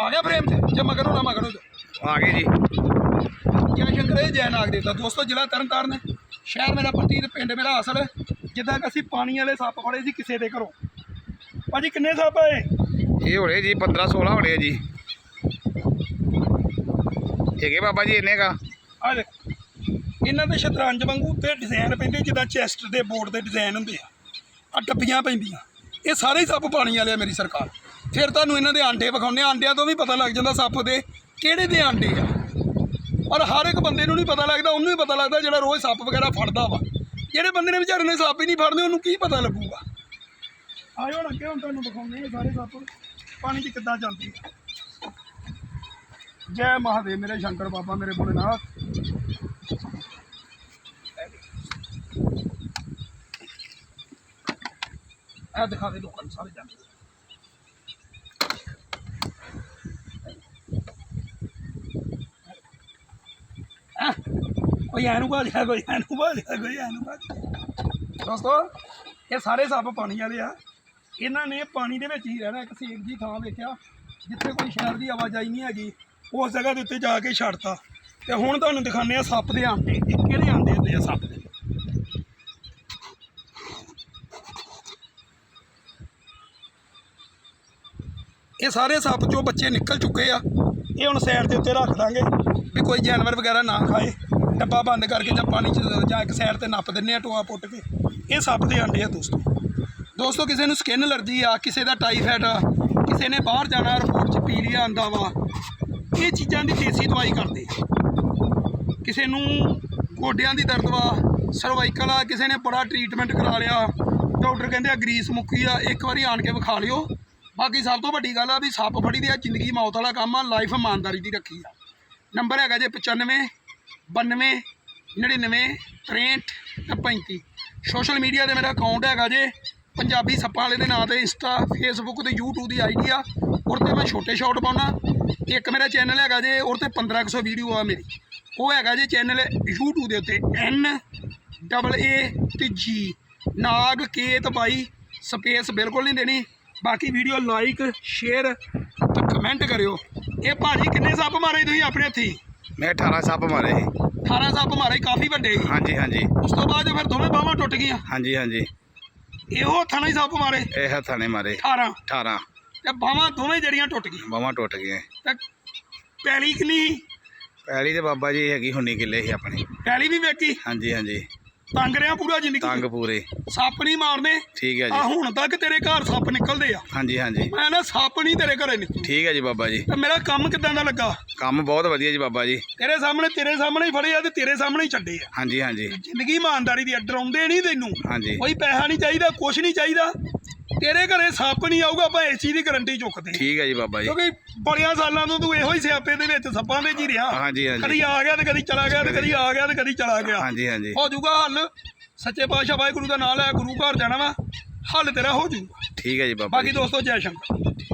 ਆ ਗਿਆ ਫਰੇਮ 'ਚ ਜੇ ਮਗਰ ਹੋਣਾ ਮਗਰ ਆ ਗਏ ਜੀ। ਜੈ ਸ਼ੰਕਰ ਇਹ ਜੈ ਨਾਗ ਦੇਵਤਾ। ਦੋਸਤੋ ਜ਼ਿਲ੍ਹਾ ਤਰਨਤਾਰਨ ਸ਼ਹਿਰ ਮੇਰਾ ਪੱਟੀ ਤੇ ਪਿੰਡ ਮੇਰਾ ਅਸਲ ਜਿੱਦਾਂ ਕਿ ਅਸੀਂ ਪਾਣੀ ਵਾਲੇ ਸੱਪ ਫੜੇ ਸੀ ਕਿਸੇ ਦੇ ਘਰੋਂ। ਭਾਜੀ ਕਿੰਨੇ ਸੱਪ ਆਏ ਇਹ? ਹੋਣੇ ਜੀ 15 16 ਹੋਣੇ ਜੀ। ਹੈਗੇ ਬਾਬਾ ਜੀ ਇੰਨੇ ਕਾ? ਆ ਦੇਖ ਇਹਨਾਂ ਦੇ ਸ਼ਤਰੰਜ ਵਾਂਗੂ ਤੇ ਡਿਜ਼ਾਈਨ ਪੈਂਦੇ ਜਿੱਦਾਂ ਚੈਸਟ ਦੇ ਬੋਰਡ ਦੇ ਡਿਜ਼ਾਈਨ ਹੁੰਦੇ ਆ। ਆ ਡੱਬੀਆਂ ਪੈਂਦੀਆਂ। ਇਹ ਸਾਰੇ ਸੱਪ ਪਾਣੀ ਵਾਲੇ ਆ ਮੇਰੀ ਸਰਕਾਰ। ਫਿਰ ਤੁਹਾਨੂੰ ਇਹਨਾਂ ਦੇ ਆਂਡੇ ਵਿਖਾਉਂਦੇ ਆਂਡਿਆਂ ਤੋਂ ਵੀ ਪਤਾ ਲੱਗ ਜਾਂਦਾ ਸੱਪ ਦੇ ਕਿਹੜੇ ਦੇ ਆਂਡੇ ਆ। ਔਰ ਹਰ ਇੱਕ ਬੰਦੇ ਨੂੰ ਨਹੀਂ ਪਤਾ ਲੱਗਦਾ, ਉਹਨੂੰ ਹੀ ਪਤਾ ਲੱਗਦਾ ਜਿਹੜਾ ਰੋਜ਼ ਸੱਪ ਵਗੈਰਾ ਫੜਦਾ ਵਾ। ਜਿਹੜੇ ਬੰਦੇ ਨੇ ਵਿਚਾਰੇ ਨੇ ਸੱਪ ਹੀ ਨਹੀਂ ਫੜਦੇ ਉਹਨੂੰ ਕੀ ਪਤਾ ਲੱਗੂਗਾ? ਆਇਓ ਹੁਣ ਅੱਗੇ ਤੁਹਾਨੂੰ ਵਿਖਾਉਂਦੇ ਸਾਰੇ ਸੱਪ। ਪਾਣੀ 'ਚ ਕਿੱਦਾਂ ਜਾਂਦੇ ਆ। ਜੈ ਮਹਾਦੇਵ, ਮੇਰੇ ਸ਼ੰਕਰ ਬਾਬਾ, ਮੇਰੇ ਭੋਲੇਨਾਥ ਇਹ ਦਿਖਾ ਦੇ ਲੋਕਾਂ ਨੂੰ ਸਾਰੇ ਜਾਂਦੇ ਕੋਈ ਐਨੂੰ ਭਾਜਿਆ ਕੋਈ ਐਨੂੰ ਭਾਜਿਆ ਕੋਈ ਐਨੂੰ ਭਾਜਿਆ ਦੋਸਤੋ, ਇਹ ਸਾਰੇ ਸੱਪ ਪਾਣੀ ਵਾਲੇ ਆ। ਇਹਨਾਂ ਨੇ ਪਾਣੀ ਦੇ ਵਿੱਚ ਹੀ ਰਹਿਣਾ, ਇੱਕ ਸੇਕ ਜੀ ਥਾਂ ਵੇਖਿਆ, ਜਿੱਥੇ ਕੋਈ ਸ਼ਹਿਰ ਦੀ ਆਵਾਜਾਈ ਨਹੀਂ ਹੈਗੀ। ਉਸ ਜਗ੍ਹਾ ਦੇ ਉੱਤੇ ਜਾ ਕੇ ਛੱਡਤਾ। ਤੇ ਹੁਣ ਤੁਹਾਨੂੰ ਦਿਖਾਉਂਦੇ ਆ ਸੱਪ ਦੇ ਆਂਡੇ ਇਹ ਕਿਹੜੇ ਆਂਡੇ ਹੁੰਦੇ ਆ ਸੱਪ ਦੇ। ਇਹ ਸਾਰੇ ਸੱਪ ਚੋਂ ਬੱਚੇ ਨਿਕਲ ਚੁੱਕੇ ਆ, ਇਹ ਹੁਣ ਸਾਈਡ ਦੇ ਉੱਤੇ ਰੱਖ ਦਾਂਗੇ, ਵੀ ਕੋਈ ਜਾਨਵਰ ਵਗੈਰਾ ਨਾ ਖਾਏ। ਡੱਬਾ ਬੰਦ ਕਰਕੇ ਜਾਂ ਪਾਣੀ 'ਚ ਜਾਂ ਇੱਕ ਸਾਈਡ ਤੇ ਨੱਪ ਦਿੰਨੇ ਆ ਟੋਆ ਪੁੱਟ ਕੇ। ਇਹ ਸੱਪ ਦੇ ਆਂਡੇ ਆ ਦੋਸਤੋ। ਦੋਸਤੋ, ਕਿਸੇ ਨੂੰ ਸਕਿਨ ਅਲਰਜੀ ਆ, ਕਿਸੇ ਦਾ ਟਾਈਫਾਇਡ ਆ, ਕਿਸੇ ਨੇ ਬਾਹਰ ਜਾਣਾ, ਰਿਪੋਰਟ 'ਚ ਪੀਲੀਆ ਆਂਦਾ ਵਾ, ਇਹ ਚੀਜ਼ਾਂ ਦੀ ਦੇਸੀ ਦਵਾਈ ਕਰਦੇ ਕਿਸੇ ਨੂੰ ਗੋਡਿਆਂ ਦੀ ਦਰਦ ਵਾ ਸਰਵਾਈਕਲ ਆ, ਕਿਸੇ ਨੇ ਬੜਾ ਟ੍ਰੀਟਮੈਂਟ ਕਰਾ ਲਿਆ ਡਾਕਟਰ ਕਹਿੰਦੇ ਆ ਗਰੀਸ ਮੁੱਕੀ ਆ, ਇੱਕ ਵਾਰੀ ਆਣ ਕੇ ਵਿਖਾ ਲਿਓ। ਬਾਕੀ ਸਭ ਤੋਂ ਵੱਡੀ ਗੱਲ ਆ ਵੀ ਸੱਪ ਫੜੀ ਦੀ ਆ, ਜ਼ਿੰਦਗੀ ਮੌਤ ਵਾਲਾ ਕੰਮ ਆ ਲਾਈਫ ਇਮਾਨਦਾਰੀ ਦੀ ਰੱਖੀ ਆ। ਨੰਬਰ ਹੈਗਾ ਜੇ 95 92 99 63 ਤੇ 35 ਸੋਸ਼ਲ ਮੀਡੀਆ ਤੇ ਮੇਰਾ ਅਕਾਊਂਟ ਹੈਗਾ ਜੇ, ਪੰਜਾਬੀ ਸੱਪਾਂ ਵਾਲੇ ਦੇ ਨਾਂ ਤੇ ਇੰਸਟਾ ਫੇਸਬੁੱਕ ਤੇ YouTube ਦੀ ਆਈਡੀ ਆ ਔਰ ਤੇ ਮੈਂ ਛੋਟੇ ਸ਼ਾਟ ਪਾਉਣਾ। ਇੱਕ ਮੇਰਾ ਚੈਨਲ ਹੈਗਾ ਜੇ ਔਰ ਤੇ 1500 ਵੀਡੀਓ ਆ ਮੇਰੀ। ਉਹ ਹੈਗਾ ਜੇ ਚੈਨਲ YouTube ਦੇ ਉੱਤੇ, N ਡਬਲ ਏ ਤੇ G ਨਾਗ, ਕੇਤ, ਬਾਈ, ਸਪੇਸ ਬਿਲਕੁਲ ਨਹੀਂ ਦੇਣੀ। ਬਾਕੀ ਵੀਡੀਓ ਲਾਈਕ ਸ਼ੇਅਰ ਤੇ ਕਮੈਂਟ ਕਰਿਓ। ਇਹ ਭਾਜੀ ਕਿੰਨੇ ਸੱਪ ਮਾਰੇ ਤੁਸੀਂ ਆਪਣੇ ਹੱਥੀ? ਮੈਂ 18 ਸੱਪ ਮਾਰੇ ਸੀ। 18 ਸੱਪ ਮਾਰੇ ਕਾਫੀ ਵੱਡੇ ਸੀ। ਹਾਂਜੀ ਹਾਂਜੀ। ਉਸ ਤੋਂ ਬਾਅਦ ਫਿਰ ਦੋਵੇਂ ਬਾਹਾਂ ਟੁੱਟ ਗਈਆਂ। ਹਾਂਜੀ ਹਾਂਜੀ। ਇਹੋ ਹੱਥਾਂ ਨਾਲ ਹੀ ਸੱਪ ਮਾਰੇ। ਇਹ ਹੱਥਾਂ ਨੇ ਮਾਰੇ। 18 18 ਤੇ ਬਾਹਾਂ ਦੋਵੇਂ ਜੜੀਆਂ ਟੁੱਟ ਗਈਆਂ। ਬਾਹਾਂ ਟੁੱਟ ਗਈਆਂ। ਤੇ ਪੈਲੀ ਕਿੰਨੀ ਸੀ? ਪਹਿਲੀ ਤੇ ਬਾਬਾ ਜੀ ਹੈਗੀ ਹੁੰਨੀ ਕਿੱਲੇ ਸੀ ਆਪਣੀ। ਪੈਲੀ ਵੀ ਵੇਖੀ ਹਾਂਜੀ ਹਾਂਜੀ। ਤੰਗ ਰਿਆ ਪੂਰਾ ਜ਼ਿੰਦਗੀ ਤੰਗ ਪੂਰੇ। ਸੱਪ ਨਹੀਂ ਮਾਰਨੇ। ਠੀਕ ਹੈ ਆ ਜੀ ਹੁਣ ਤੱਕ ਤੇਰੇ ਘਰ ਸੱਪ ਨਿਕਲਦੇ ਆ। ਹਾਂਜੀ ਹਾਂਜੀ। ਮੈਂ ਨਾ ਸੱਪ ਨਹੀਂ ਤੇਰੇ ਘਰੇ ਨਿਕਲ। ਠੀਕ ਹੈ ਜੀ ਬਾਬਾ ਜੀ। ਤੇ ਮੇਰਾ ਕੰਮ ਕਿਦਾਂ ਦਾ ਲੱਗਾ? ਕੰਮ ਬਹੁਤ ਵਧੀਆ ਜੀ ਬਾਬਾ ਜੀ। ਤੇਰੇ ਸਾਹਮਣੇ ਤੇਰੇ ਸਾਹਮਣੇ ਹੀ ਫੜੇ ਆ ਤੇ ਤੇਰੇ ਸਾਹਮਣੇ ਹੀ ਛੱਡੇ ਆ। ਹਾਂਜੀ ਹਾਂਜੀ। ਜ਼ਿੰਦਗੀ ਇਮਾਨਦਾਰੀ ਦੀ ਆ, ਡਰਾਉਂਦੇ ਨਹੀਂ ਤੈਨੂੰ। ਹਾਂਜੀ। ਕੋਈ ਪੈਸਾ ਨਹੀਂ ਚਾਹੀਦਾ ਕੁਛ ਨਹੀਂ ਚਾਹੀਦਾ। ਤੇਰੇ ਘਰੇ ਸੱਪ ਨਹੀਂ ਆਊਗਾ ਆਪਾਂ ਇਸ ਚੀਜ਼ ਦੀ ਗਾਰੰਟੀ ਚੁੱਕਦੇ ਹਾਂ। ਠੀਕ ਹੈ ਜੀ ਬਾਬਾ ਜੀ। ਕਿਉਂਕਿ ਬੜੀਆਂ ਸਾਲਾਂ ਤੋਂ ਤੂੰ ਇਹੋ ਹੀ ਸਿਆਪੇ ਦੇ ਵਿੱਚ ਸੱਪਾਂ ਦੇ ਜੀ ਰਿਹਾ। ਹਾਂਜੀ ਹਾਂਜੀ। ਕਦੀ ਆ ਗਿਆ ਤੇ ਕਦੀ ਚਲਾ ਗਿਆ ਤੇ ਕਦੀ ਆ ਗਿਆ ਤੇ ਕਦੀ ਚਲਾ ਗਿਆ। ਹਾਂਜੀ ਹਾਂਜੀ। ਹੋ ਜਾਊਗਾ ਹੱਲ। ਸੱਚੇ ਪਾਤਸ਼ਾਹ ਵਾਹਿਗੁਰੂ ਦਾ ਨਾਮ ਲੈ ਗੁਰੂ ਘਰ ਜਾਣਾ ਵਾ। ਹੱਲ ਤੇਰਾ ਹੋ ਜਾਊਗਾ। ਠੀਕ ਹੈ ਜੀ ਬਾਬਾ ਬਾਕੀ ਦੋਸਤੋ ਜੈ ਸ਼ੰਕਰ।